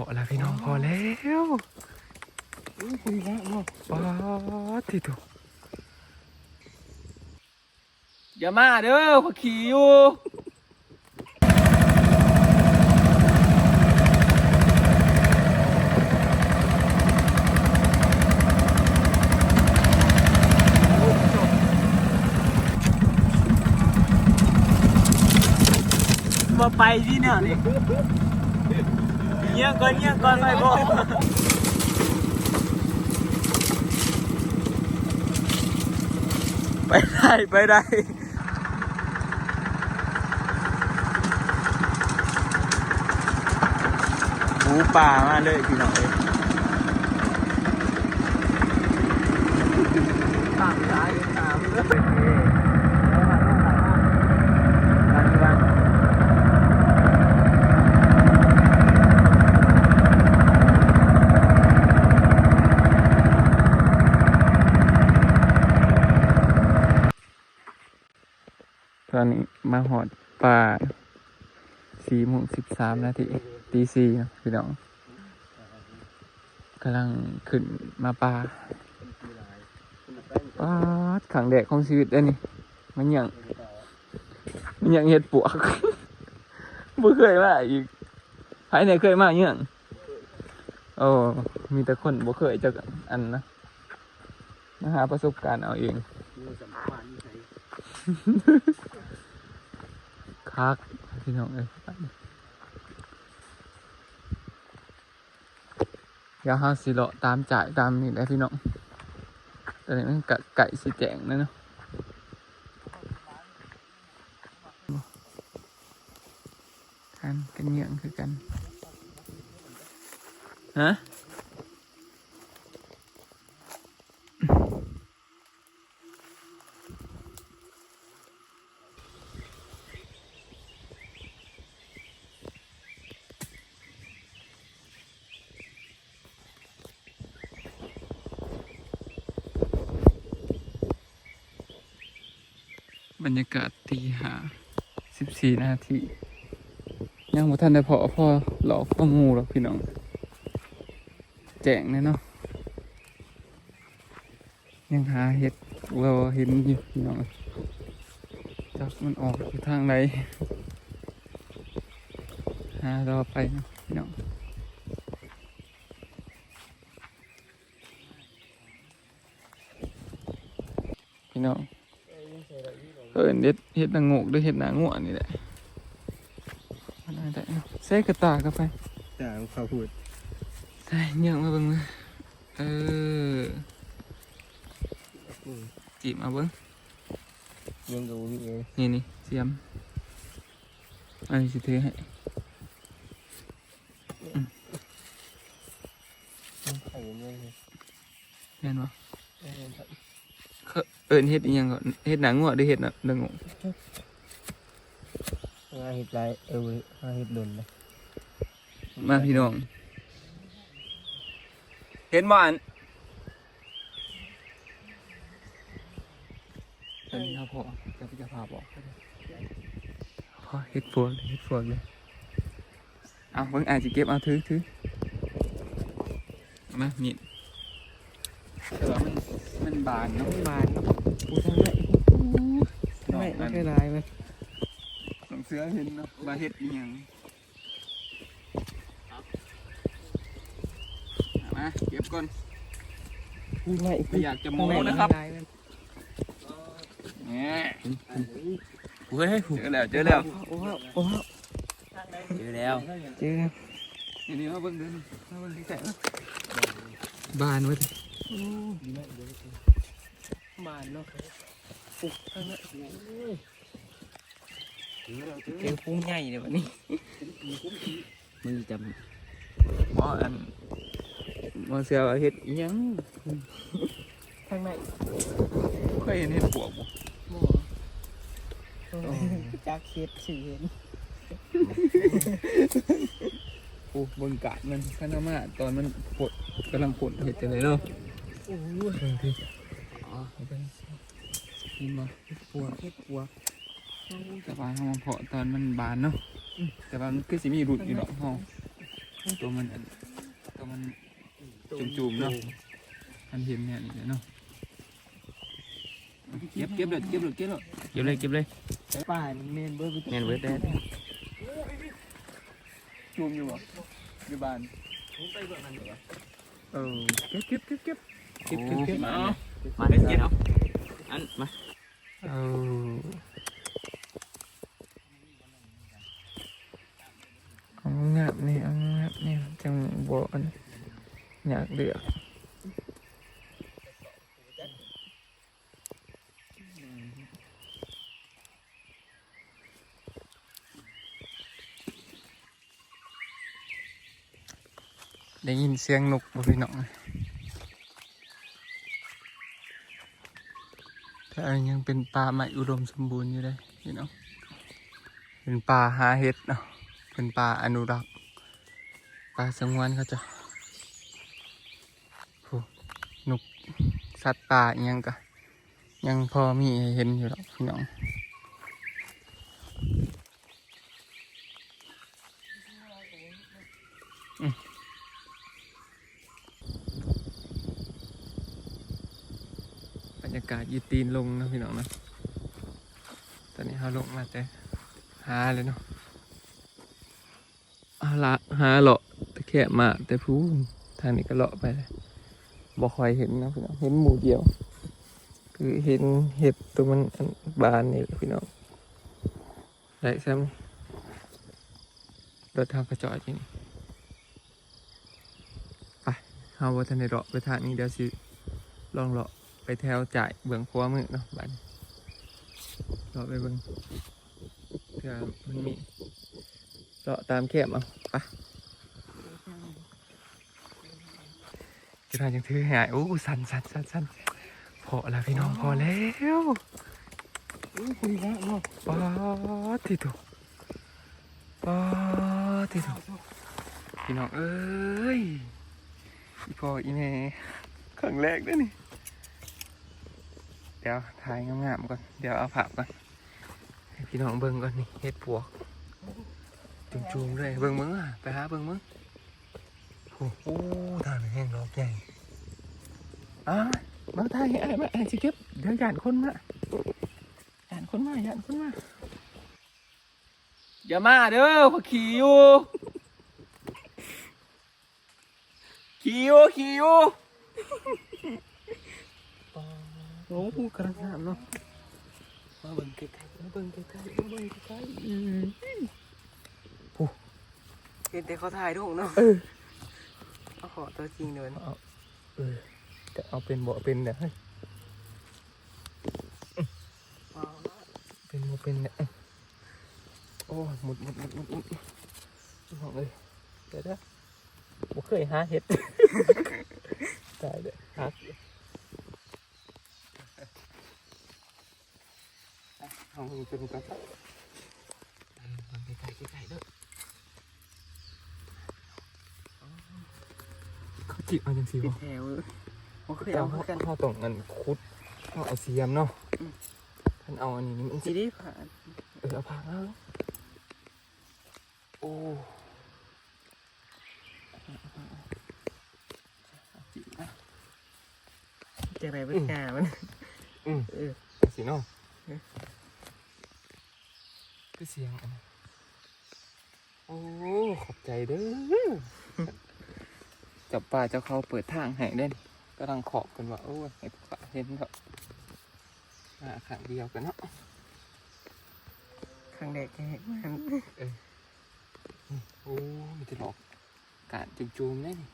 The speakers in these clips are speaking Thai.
อแล้วพี่น้องพอแล้วอุ้ยคุยแล้วเนาะป๊าดที่ถูกอย่ามาเด้อพอขี่อยู่มาไปที่เนี่ยนี่ เงี้ยก่อนเงี้ยก่อนไปบ่ไปได้ไปได้หมูป่ามาเลยพี่น้องเอ้ย ตามสายตามเลย ร้านที่บ้านตอนนี้ มาหอดป่าสี่โมงสิบสามนาทีตีสี่พี่น้องกำลังขึ้นมาป่าป้าขังแดดของชีวิตอันนี้มันยังมันยังเห็ดปวกบ่เคยมาอีกภายในเคยมาอยังโอ้มีแต่คนบ่เคยจักอันนะมาหาประสบการณ์เอาเอง คักพี่น้องเอ้ยเดี๋ยวเฮาสิเลาะตามจ่ายตามนี่แหละพี่น้องตอนนี้มันไก่สิแจงแล้วเนาะกันกันเหยื่องคือกันฮะ กาศตีหาสิบสี่นาทียังบ่ทันได้พอพอหลอกพ่องูหรอกพี่น้อง แจ้งเลยเนาะยังหาเห็ดเราเห็นอยู่พี่น้องจักมันออกอยู่ทางไหนหารอไปเนาะพี่น้องพี่น้อง เออเห็ดเห็ดนางโงกหรือเห็ดนางง่วนี่แหละมันอะไรเนาะใส่กระตากกันไปจ้าเขาพูดใส่เหยื่อมาเบิ่งมือเออจีบมาเบิ่งยังกับพี่เองนี่นี่เสียมอันนี้สิเทให้ไข่ยังไงแม่นบ่เขา เอิ้นเฮ็ดอีหยังก่อนเฮ็ดหนังงัวหรือเฮ็ดน่ะเรื่องงงงาเห็ดลายเอวงาเห็ดดนนะมาพี่น้อง เห็นบ่อันตอนนี้เขาพอจะพิจารณาบอกพอเฮ็ดพวกเฮ็ดพวกเลยเอาเบิ่งอาจจะเก็บเอาถือถือเอามามีด แต่ว่ามันมันบานเนาะบานปูทางไหนน้องไม่อันไม่ลายไหมน้องเสือเห็นเนาะว่าเฮ็ดอีหยังเอามาเก็บก่อนปูไหนไม่อยากจะโม้นะครับเนี่ยเฮ้ยเจอแล้วเจอแล้วโอ้โหโอ้โหเจอแล้วเจอแล้วนี่นี่มาเบิ่งเดินมาเบิ่งที่แตะบานไว้ ดิบานเนาะปูทางไหนเจอปูใหญ่เลยวันนี้มือจำหมออันมอเสือว่าเฮ็ดยังทางไหนเคยเห็นเฮ็ดปวกบ่โอ้จากเห็ดสีเห็นโอ้บิ่งกาดมันคณะมาตอนมันปวดกำลังปวดเฮ็ดจังไดเนาะ โอ้โหเบิ่งทีอ๋อเอาไปกินบ่เฮ็ดปวกเห็ดปัวแต่ว่าเฮามาเพาะตอนมันบานเนาะแต่ว่ามันคือสิมีรุดอยู่ดอกเฮาตัวมันอันตัวมันจุ่มๆเนาะอันเห็นเนี่ยนี่แหละเนาะเก็บเก็บเลยเก็บเลยเก็บเลยเก็บเลยเก็บเลยป่ามันเมนเบอร์เนียนเว้ยแต่จุ่มอยู่บ่อยู่บ้านเออเก็บเก็บเก็บเก็บ เก็บเก็บเก็บมาเอามาเด็ดเก็บเอาอันมาเออเอางับนี่เอางับนี่จังบ่อันอยากเดือดได้ยินเสียงนกบ่พี่น้อง แต่ยังเป็นป่าไม้อุดมสมบูรณ์อยู่เลยพี่น้องเป็นป่าหาเห็ดเนาะเป็นป่าอนุรักษ์ป่าสงวนเขาจะโอ้นกสัตว์ป่าอยังกะยังพอมีให้เห็นอยู่หรอกพี่น้องอืมบรรยากาศยีตีนลงนะพี่น้องนะตอนนี้เขาลงมาแต่หาเลยเนาะหาละหาเลาะแต่แค่มาแต่พูทางนี้ก็เลาะไปเลยบ่คอยเห็นนะพี่น้องเห็นหมูเดียว คือเห็นเห็ดตัวมันบานนี่พี่น้องได้ซ้ำรถทางกระจอดอยู่นี่ไปเอาวัฒนในเลาะไปทางนี้เดี๋ยวสิลองเลาะ ไปแถวจ่ายเบื้องขวามือเนาะบ้านเลาะไปเบื้องเพื่อมันมีเลาะตามแคบเอาไปจะทานยังถือหายโอ้สันสันสันสันพอแล้วพี่น้องพอแล้วอุ้คุยแล้วเนาะปาติโตปาติโตพี่น้องเอ้ยอีพออีเน่ครั้งแรกด้วยนี่ เดี๋ยวถ่ายงามๆก่อน เดี๋ยวเอาผับก่อนให้พี่น้องเบิ่งก่อนนี่เฮ็ดปวก จุ่มๆเลยเบิ่งมึงอะไปหาเบิ่งมึงโอ้โหทางแห้งดอกใหญ่อะมาถ่ายให้อ้ายมาอ้ายสิเก็บเดี๋ยวหยานคนมาหยานคนมาหยานคนมาอย่ามาเด้อพอขี่อยู่ขี่อยู่ขี่อยู่ โอ้โหกระสามเนาะมาเบิ่งใกล้ๆมาเบิ่งใกล้ๆมาเบิ่งใกล้เห็นแต่เขาถ่ายรูปเนาะๆเออเอาขอตัวจริงเลยเอาเออจะเอาเป็นบ่เป็นเนี่ยเฮ้ยเป็นบ่เป็นเนี่ยโอ้ยหมุดหมุดหมุดหมุดหมุดบอกเลยเดี๋ยวนะบ่เคยหาเห็ดตายเลยหา องเป็นกันครับมันใกล้ๆใกล้ๆด้อเขาจีบเอาจังสิติดบ่แถวโอเคแต่เอาเขากันเขาต้องเงินคุดเขาเอาเสียมเนาะท่านเอาอันนี้มันจีสิได้ผ่านเออเอาพังเอาโอ้จีบนะจากไหนเป็นกามันอืมเออสิเนาะ คือเสียงอันนั้นโอ้ขอบใจเด้อจับป่าเจ้าเขาเปิดทางให้เด่นกำลังขอบกันว่าโอ้ยให้ป่าเห็นแบบมาขังเดียวกันเนาะครั้งแรกแกเห็นมันโอ้มันจะหลอกกาดจุ่มๆได้นี่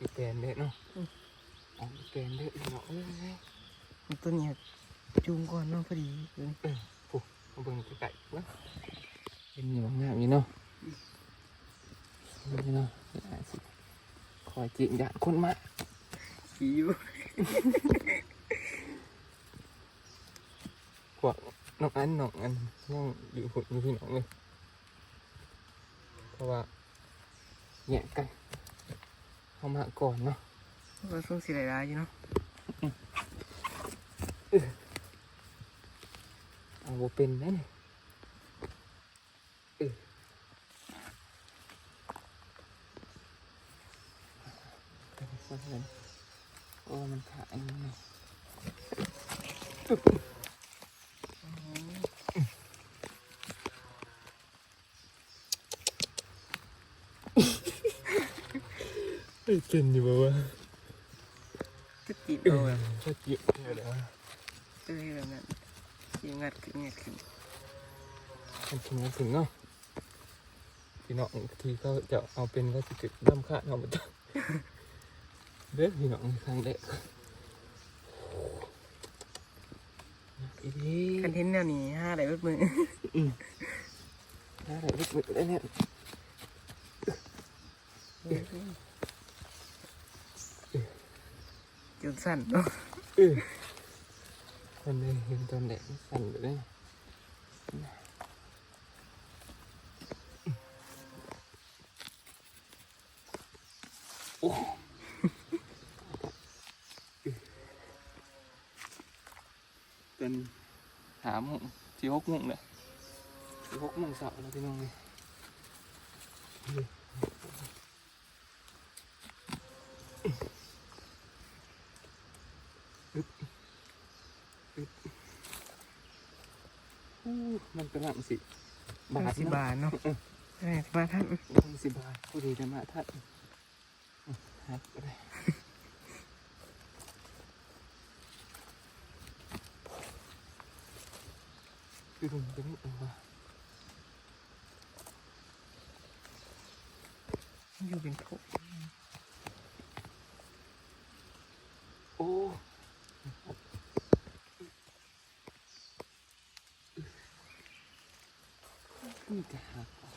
อีแปลนเด็ดเนาะอ๋ออีแปลนเด็ดเนาะเอ้ย ตัวเนี้ยจูงก่อนเนาะพอดีเลยมาเบิ่งไก่ๆเว้ยเป็นอยู่งามอยู่เนาะนี่เนาะอ่าสิคอยจิงยานคนมาขี่อยู่พวกน้องอันน้องอันยังอยู่หุ่นอยู่พี่น้องเลยเพราะว่าแย่งกันเข้ามาก่อนเนาะว่าส่งสีหลายๆอยู่เนาะ เอาบ่เป็นได้นี่โอ้มันขาดอันนี้เป็นอยู่บ่วะก็จีบเอาแบบชัดเจนเลยนะ เออแบบนั้นยิงงัดขึ้นงัดขึ้นมันถึงมันถึงเนาะพี่น้องที่เขาจะเอาเป็นว่าจะเกิดน้ำขาดเอามาจังเด็กพี่น้องครั้งแรกอีดีคันเทนต์แนวนี้ห้าได้เบิดมือน่าได้ลึกๆได้เนี่ยจุดสั้นเนาะ เออมันเลยเห็นตอนแรกมันสั่นไปเลยโอ้เป็นหาโมงสี่หกโมงเลยสี่หกโมงเสาร์แล้วพี่น้องเลยอู้ มันกำลังสิบาทสิบาทเนาะใช่สิบาทท่านสิบาทผู้ดีจะมาทัดฮักก็ได้คือผมจะไม่เอาว่าอยู่เป็นทุกโอ้นี่จะหักอะ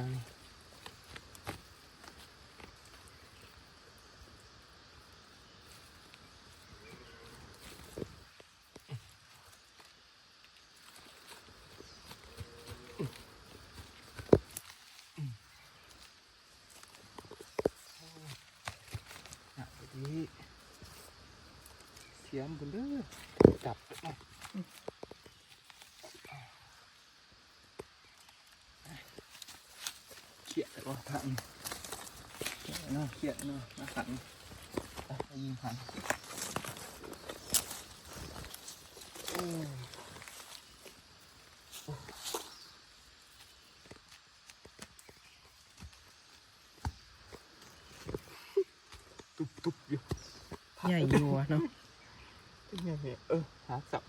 ยังนี่เสียมบุญเด้อจับมาเขียดว่าเขียดเนาะเขียดเนาะมาขันไปยิงขันตุบตุบอยู่ใหญ่อยู่เนาะเนี่เออหาสับ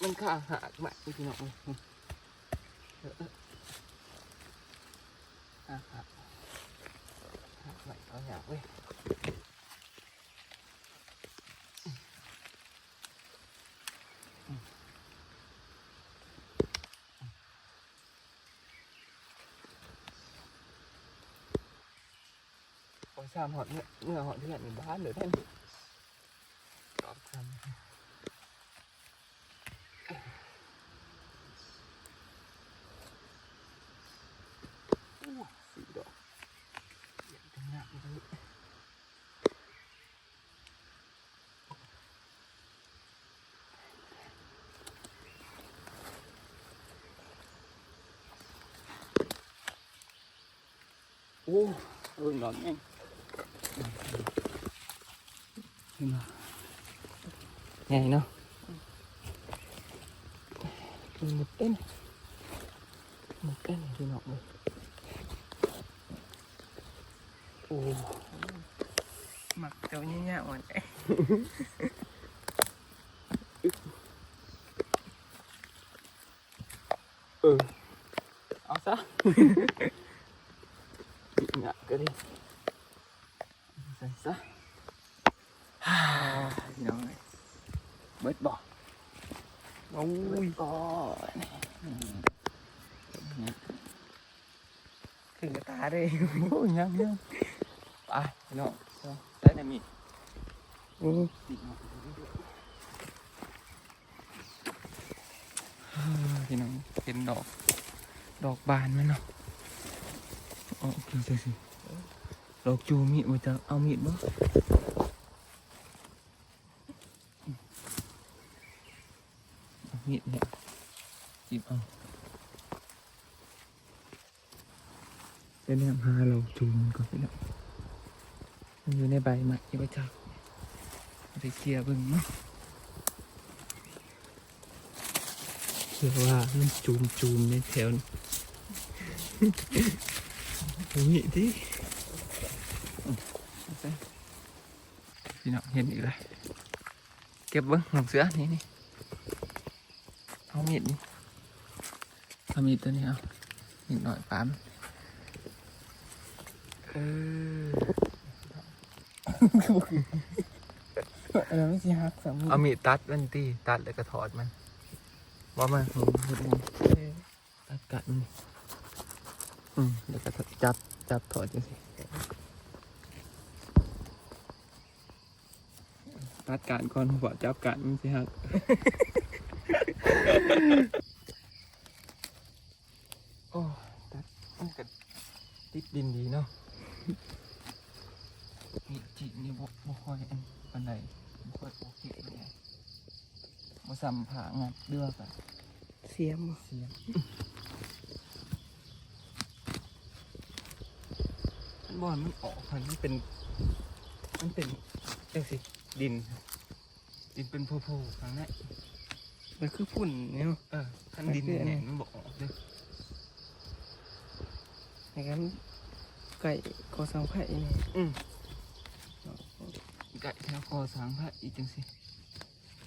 มันข้าหากใหม่พี่น้องเออเออหาหักหักให ม่เอาอย่างเว้ยโอ้ยสามหอดเนี่ยเมื่อหอดเพื่อนในบ้านเลยท่าน ตอบคำอู้สี่ดอกเดี๋ยวจะงับเลย โอ้เออหนอนเองเห็นไหมไงเนาะมั กเจ้าเนี่ยๆอ่อนไอ้เออเอาซะเนี่ยก็ดีใส่ซะฮ่าพี่น้องเลยเบิดบอกโอ้เบิยดก่อนอืมถึงกับตาเลยโอ้ยยังยังไปพี่น้องได้แต่มีนี่ติดมาพี่น้องเห็นดอก ดอกบานไหมเนาะอ๋อโอเคจังสิ ดอกจูมีดมาจะเอามีดบ่เอามีดเนี่ยจิบเอาเป็นเนี่ยหาเราจูมันก่อนพี่น้องมันอยู่ในใบไม้ยังไม่จับไปเคลียร์บิ่งเนาะเชื่อว่ามันจูมจูมในแถวนี้ดิ พี่น้องเห็นอีกเลยเก็บเบิ้งหนังเสือนี่นี่เอามีดนี่เอามีดตัวนี้เอามีดหน่อยปามเออเราไม่ใช่ฮักสามีเอามีดตัดมันตีตัดแล้วก็ถอดมันว่ามันหมุนหมุนตัดกัดมันนี่อืมแล้วก็จับจับถอดจังสิ ตัดกัดก่อนหัวจับกัดมันสิฮักโอ้ตัดมันก็ติดดินดีเนาะนี่จินี่บ่บ่ค่อยอันปานใดบ่ค่อยโอเคปานใดบ่ซ้ำผางัดเดือกอะเสียมเสียงบอลมันออกค่ะมันเป็น มันเป็นเอ้ยสิ ดิน ดินเป็นโพๆครั้งนี้มันคือฝุ่นเนี่ยเออขั้นดินเนี่ยมันบอกออกเลยในนั้นไก่กอสังไผ่เนี่ยอืมไก่แถวคอสางพระอีกจังสิ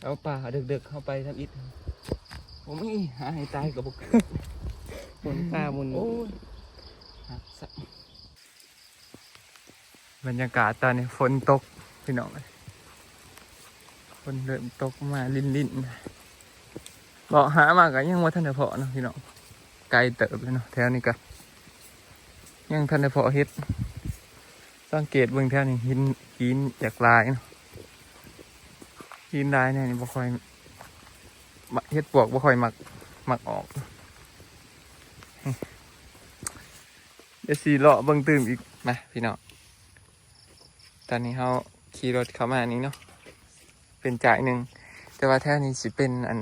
เอาป่าเด็กๆเข้าไปทำอิฐผมไม่หาให้ตายกับบุกบนตาบนโอ้ยหักซะบรรยากาศตอนนี้ฝนตกพี่น้องเอ้ยฝ นเริ่มตกมาลินลินๆบอกหามาก็ยังว่าท่านได้เพาะเนาะพี่น้องไกลเติบเลยเนาะแถวนี้ก็ยังท่านได้เพาะเฮ็ดสังเกตเบิ่งแถวนี้หินหินจากลายเนาะหินลายเนี่ยนี่บ่ค่อยมักเฮ็ดปวกบ่ค่อยมักมักออกเดี๋ยวสีเลาะเบิ่งตื่มอีกมาพี่น้องตอนนี้เขาขี่รถเข้ามานี้เนาะ เป็นจ่ายหนึ่ง แต่ว่าแถวนี้สิเป็นอัน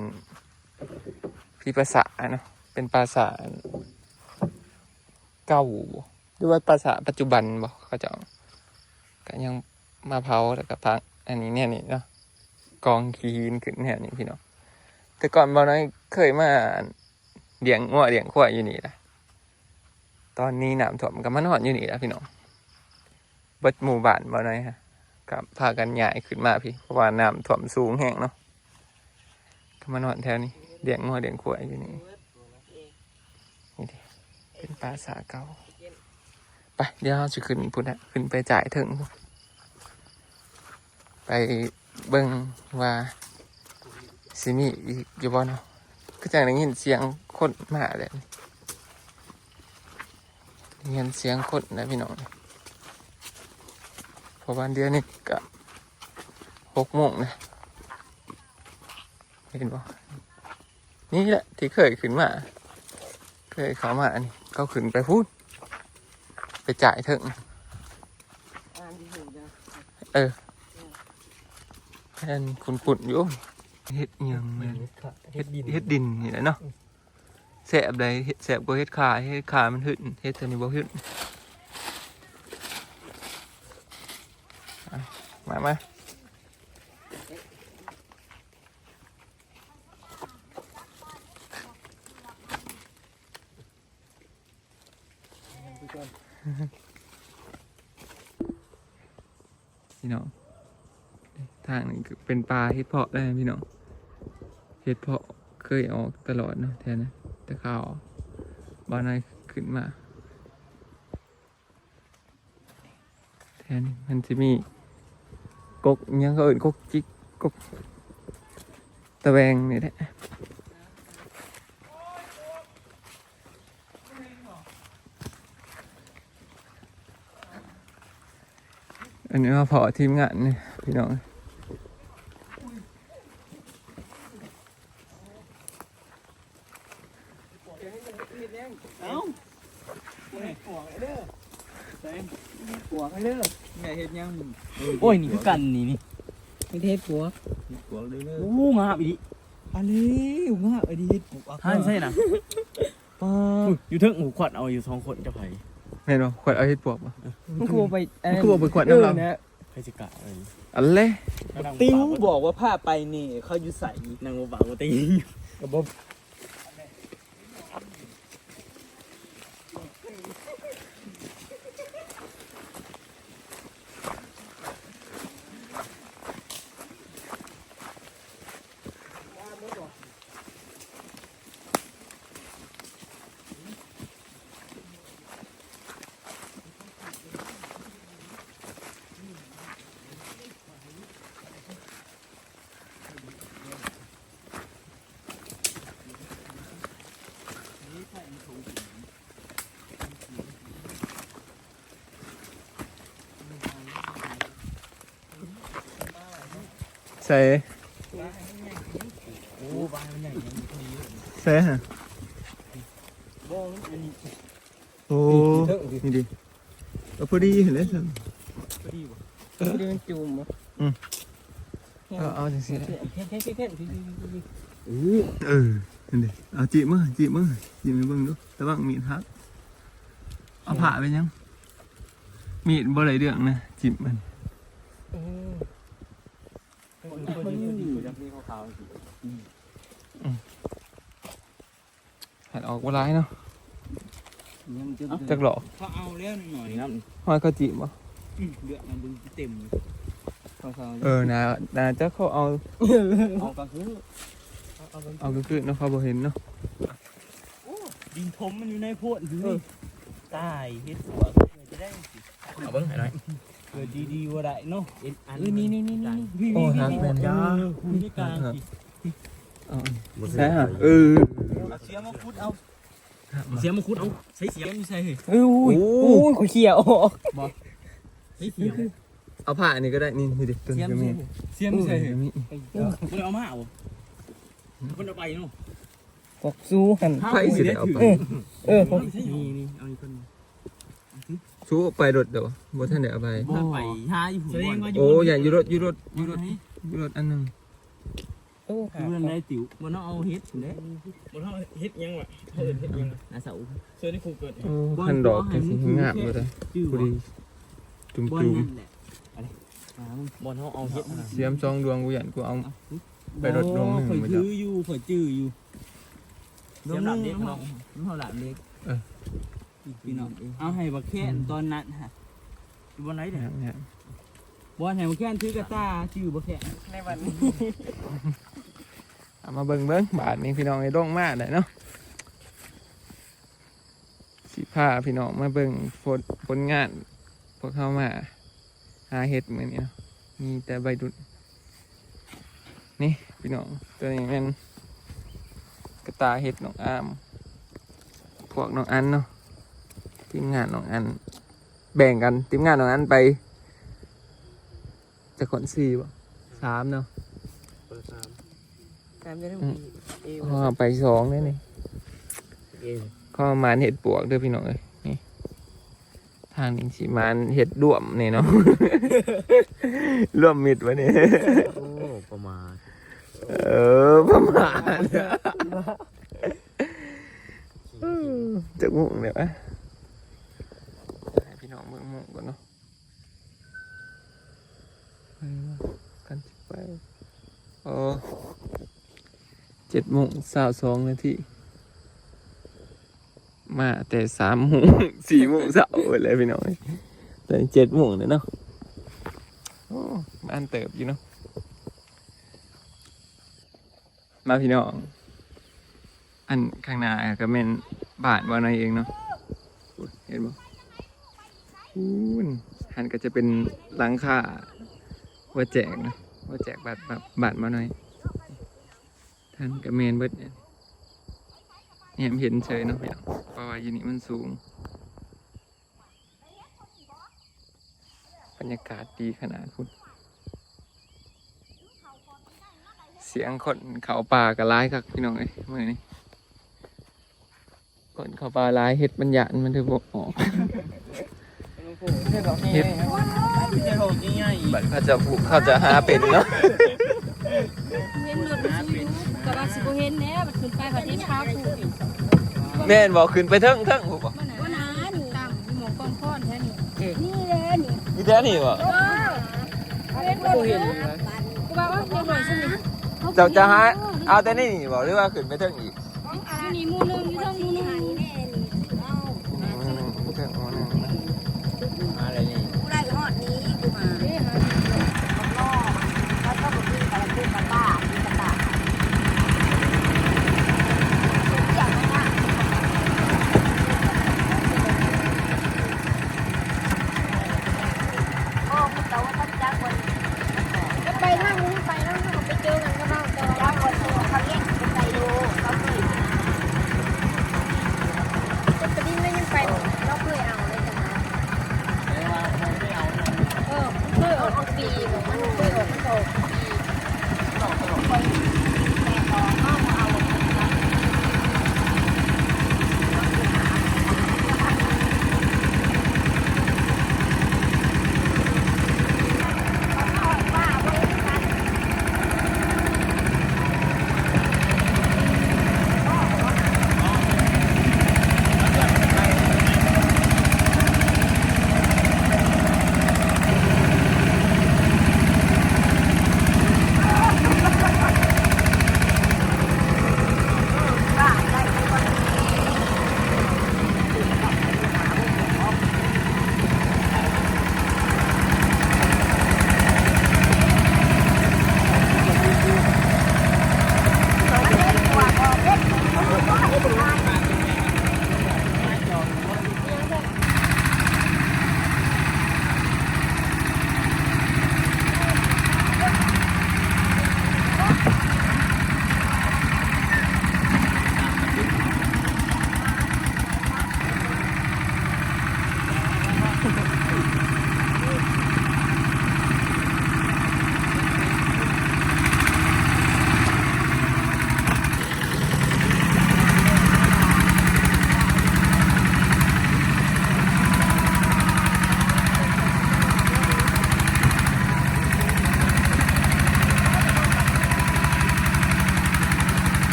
พีภาษาเนาะเป็นภาษาเก่าหรือว่าภาษาปัจจุบันบ่เขาจะก็ยังมาเผาแล้วก็พังอันนี้เนี่ยนี่เนาะกองขีนขึ้นเนี่ยนี่พี่น้องแต่ก่อนบ่น้อยเคยมาเลี้ยงงัวเลี้ยงควายอยู่นี่แหละตอนนี้น้ำท่วมก็มานหอนอยู่นี่แหล้วพี่น้องบดหมู่บ้านบ่น้อยฮะ กับพากันย้ายขึ้นมาพี่ เพราะว่าน้ำท่วมสูงแห้งเนาะก็มานอนแถวนี้เลี้ยงงัวเลี้ยงควายอยู่นี่นี่ดิเป็นปราสาเก่าไปเดี๋ยวเราจะขึ้นพุ่นนะขึ้นไปจ่ายถึง ไปเบิ่งว่าสิมีอีกอยู่บ่เนาะก็จังได้ยินเสียงคนมาเลยเงียนเสียงคนนะพี่น้อง เพอวันเดียวนี่ก็หกโมงนะเห็นบ่นี่แหละที่เคยขึ้นมา เคยเขามาอันนี้เขาขึ้นไปพูด ไปจ่ายเถึงเออแค่นคุณปุ่นๆอยู่เฮ็ดอิหยังเนี่ยเฮ็ดเฮ็ดดินนี่แหละเนาะแสบใดเฮ็ดแสบกว่าเฮ็ดขาเฮ็ดขามันหึดเฮ็ดตัวนี้บ่หึดอะ มามาพี่น้องทางนี้เป็นปลาเฮ็ดเพาะได้พี่น้องเฮ็ดเพาะเคยออกตลอดเนาะแทนนะแต่ข่าวบ้านนายขึ้นมา แทนมันจะมี กกยังก็เอื่นกกจิกกกตะแวงนี่แหละอันนี้มาพอทีมงานนี่พี่น้อง เอ้า ปวกเด้อใส่ ปวกเด้อ แม่เฮ็ดยัง โอ้ยนี่คือกันนี่นี่ไม่เทศปวกปวกเด้อโอ้งาบอีดิอันนี้งาไอ้ดีปวกท่านใช่นะป้าอยู่เทิงหูขวัดเอาอยู่สองคนจะไผแม่นบ่ขวดเอาเฮ็ดปวกบ่มันคือไปมันคือบ่ไปขวดน้ำเรานะใครสิกะเอ้ยอันเล่ติ้วบอกว่าผ้าไปนี่เขาอยู่ใส่นางบ่บ่าวบ่ติงกับ ใส่ใส่ฮะโอ้นี่ดิเอาพอดีเห็นแล้วซั่นพอดีบ่เดินจูมบ่เอาเอาจังซี่แหละแค่แค่แค่แค่เออนั่นดิเอาจีบมือจีบมือจีบมือเบิ่งดูระวังมีดหักเอาผ่าไปยังมีดบ่ได้เรื่องนะจีบมัน คนคนนี้พอดีบ่จักมีขาวๆสิหัดออกบ่ร้ายเนาะจักหลอกเขาเอาแล้วหน่อยน้ำห้อยเขาจีบบ่เดือดมันดึงเต็มเออน่าน่าจะเขาเอาเอาก็คือเอาก็คือเนาะเขาบ่เห็นเนาะดินทมมันอยู่ในโพดตายเฮ็ดหัวจะได้เอาเบิ่งหน่อย กิดดีๆว่าได้เนาะเอ็นอันเออนี่นี่นี่นี่โอ้หักแม่นยาคุณที่กลางสิเอาใช่ฮะเออเอาเสียมาพุดเอาเสียมมาคุดเอาใช้เสียมอยู่ใส่เฮ้ยเอ้ยอุ้ยอุ้ยขอเขี่ยออกใช้เสียมเอาผ้าอันนี้ก็ได้นี่นี่ดิตัวนี้ก็มีเสียมใส่ก็มีมันเอามาเอามันเอาไปเนาะกอกสู้หันไฟสิได้เอาไปเออผมนี่นี่เอาอีกคน ชูไปรถเดี๋ยวบ่ทันได้เอาไปบ่ไปหาอยู่หัวโอ้อย่าอยู่รถอยู่รถอยู่รถอยู่รถอันหนึงโอ้เพื่อนได้ติ๋วบ่ต้องเอาเฮ็ดเด้บ่ต้องเฮ็ดยังวะเฮ็ดเฮ็ดยังอาเสาเสื้อนี่ครูเกิดโอ้คันดอกจังสิงามเลยชื่อพอดีจุ่มบอลจุ่มนั่นแหละอะไรบอลเขาเอาเฮ็ดเสียมซองดวงกูยันกูเอาไปรถลงหนึ่งข่อยมาจ้ะจื้ออยู่ข่อยจื้ออยู่เสียมหลับเด็กน้องน้องหลับเด็ก พี่น้องเอาให้บักแค้นตอนนั้นฮะอยู่บนไหนเนี่ยเนี่ยบอลให้บักแค้นถือกระตาจื้อบักแค้นในวันนี้เอามาเบิ่งเบิ่งบาทนี้พี่น้องไอ้ดงมาได้เนาะสิพาพี่น้องมาเบิ่งผลผลงาน พวกเขามาหาเห็ดเหมือนนี้เนาะมีแต่ใบดุดนี่พี่น้องตัวนี้แมันกระตาเห็ดน้องอาม พวกน้องอันเนาะ ทีมงานน้องอัน แบ่งกันทีมงานน้องอันไปจะขนสี่บ่สามเนาะการไม่ได้เอวข้อไปสองเลยนี่ข้อมานเห็ดปวกเด้อพี่น้องเอ้ยนี่ทางนี้สิมานเห็ดร่วมนี่เนาะร่วมมิดวะนี่โอ้ประมาณเออประมาณจะงงเดี๋ยวอะให้พี่น้องเบิ่งหมุง ก่อนเนาะไปวะกันไปโอ้เจ็ดโมงสาวสองนาทีมาแต่สามโมงสี่โมงเช้าเลยพี่น้องแต่เจ็ดโมงเลยเนาะโอ้บ้านเติบอยู่เนาะมาพี่น้อง อันข้างหน้าก็เป็นบาทวันนอยเองเนาะอุ๊ยเห็นบ่อู้นันก็จะเป็นหลังคาว่าแจกนะว่าแจกบาทบาทบาทมาหน่อย ท่านก็เมนเบิดเนี่ยเนี่ยเห็นเฉยเนาะพี่น้องเพราะว่ายูนี่มันสูง บรรยากาศดีขนาดคุณเสียงคนเขาป่ากับร้ายครับพี่น้องเอ้ยมื่อนี้คนเขาปลาลายเฮ็ดบรรยานมันถือบอกออก เฮ็ดจะโหดง่ายบัดเขาจะผูกเขาจะหาเป็นเนาะเห็นรถมันอยู่ก็ว่าสิบ่เห็นแน่บัดขึ้นไปบัดนี้พาผู้แม่นบอกขึ้นไปเทิงเทิงผูกบ่มันน่ะนานี่ตั้งอยู่หมองกองพรแท้นี่นี่แหละนี่มีแต่นี่บ่เออเห็นรถอก็ว่าว่าเห็นรถซั่นนี่เจ้าจะหาเอาแต่นี่บ่หรือว่าขึ้นไปเทิงอีกนี่มูนึ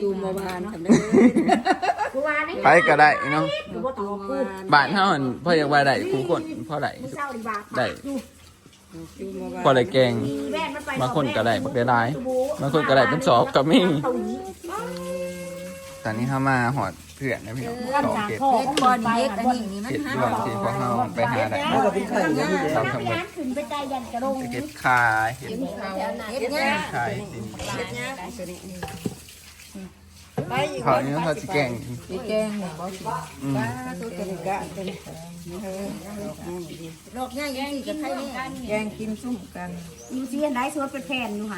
จจูมบานทำได้กูว่านี่ไปก็ได้เนาะจูมบานบ้านเฮาหั่นพ่ออยากว่าได้คู่คนพ่อได้ได้พอได้แกงบางคนก็ได้บักได้หลายบางคนก็ได้เป็นสอบก็มีตอนนี้เฮามาหอดเพื่อนนะพี่น้องสองเกตเฮ็ดบอลเฮ็ดอันนี้นี่มันเกตหาช่วงที่พวกเฮาไปหาได้มันก็เป็นไข่ยังอยู่เราทั้งหมดขึ้นไปใจยันกระดงเกตคาเห็ดเฮ็ดเนี่ยคายสินเฮ็ดเนี่ย ไปอีกเขานี่เขาสิแกงสีแกงเนี่ยบ่สิอืมป้าตัวกระกะเป็นเฮ้ยโรคง่ายยังสิกับไข่เนี่ยแกงกินซุ่มกัน อยู่เสียนได้สวนเป็นแผ่นอยู่ค่ะ